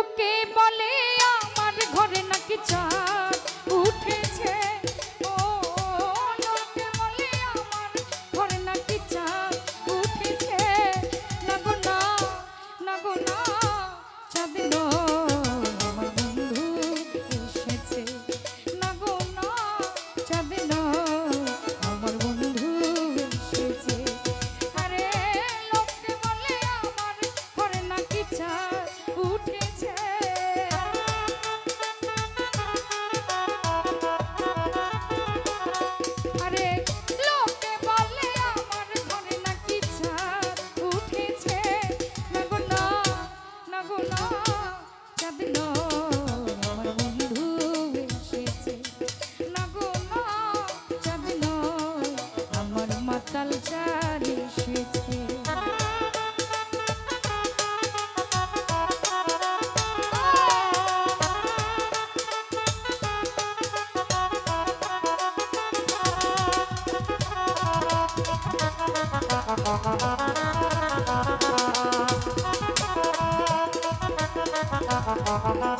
লোকে বলে আমার ঘরে নাকি চা Thank you.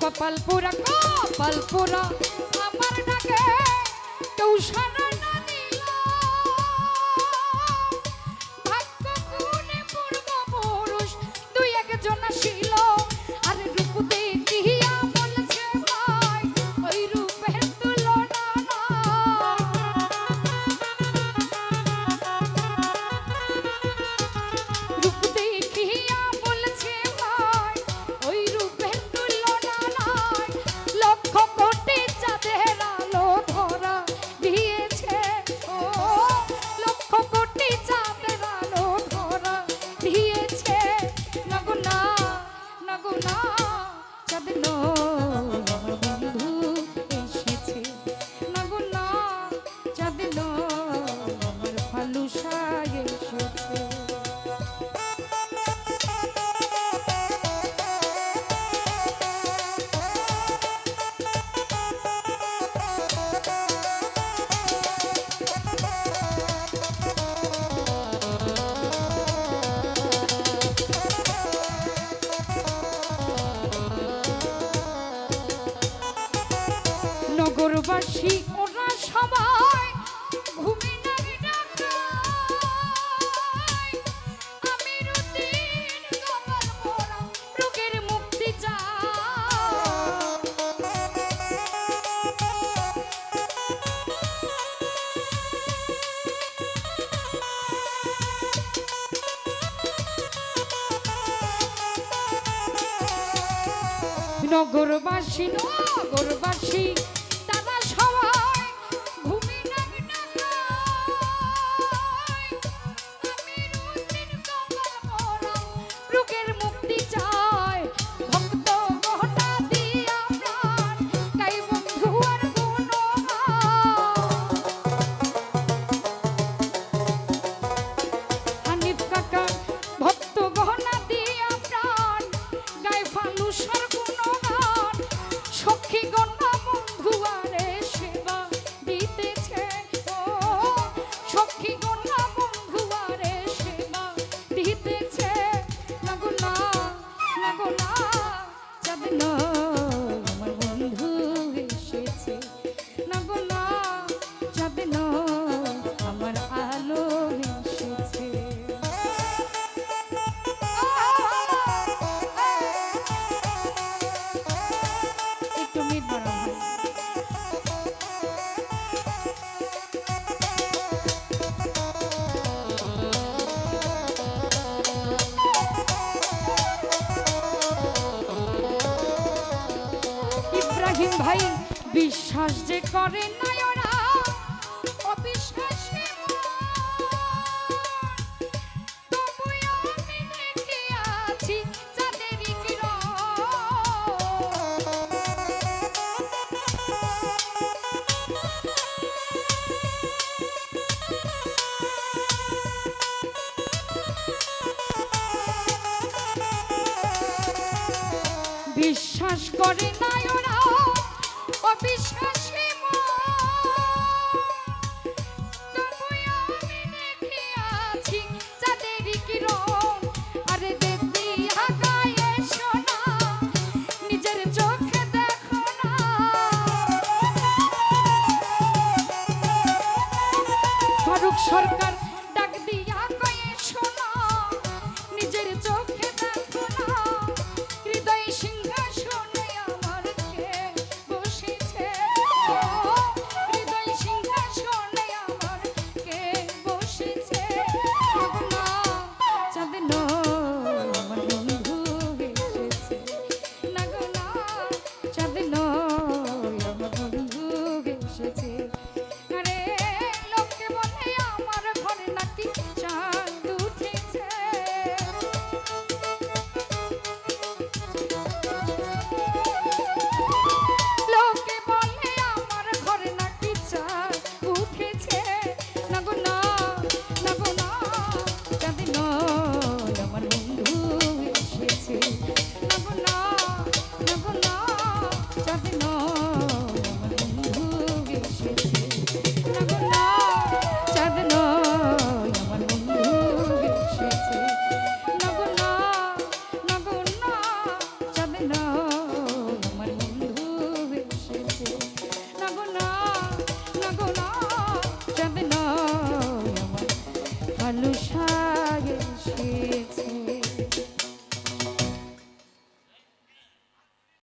কপাল পুরা কপাল পুরা আমার ডাকে কেউ সারা না নগরবাসী নগরবাসী। বিশ্বাস যে করে না ওরা অবিশ্বাসে বিশ্বাস করেন সরকার